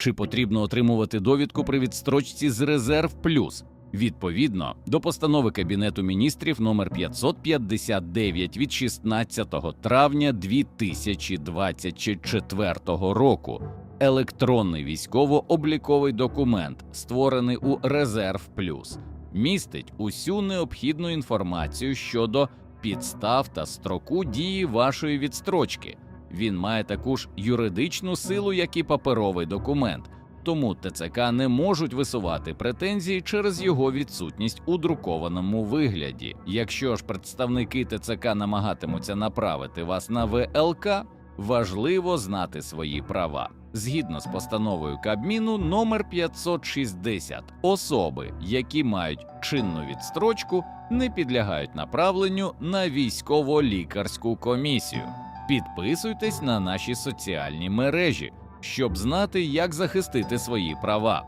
Чи потрібно отримувати довідку при відстрочці з резерв плюс? Відповідно до постанови Кабінету міністрів номер 559 від 16 травня 2024 року. Електронний військово-обліковий документ, створений у Резерв Плюс, містить усю необхідну інформацію щодо підстав та строку дії вашої відстрочки. Він має таку ж юридичну силу, як і паперовий документ, тому ТЦК не можуть висувати претензії через його відсутність у друкованому вигляді. Якщо ж представники ТЦК намагатимуться направити вас на ВЛК, важливо знати свої права. Згідно з постановою Кабміну номер 560, особи, які мають чинну відстрочку, не підлягають направленню на військово-лікарську комісію. Підписуйтесь на наші соціальні мережі, щоб знати, як захистити свої права.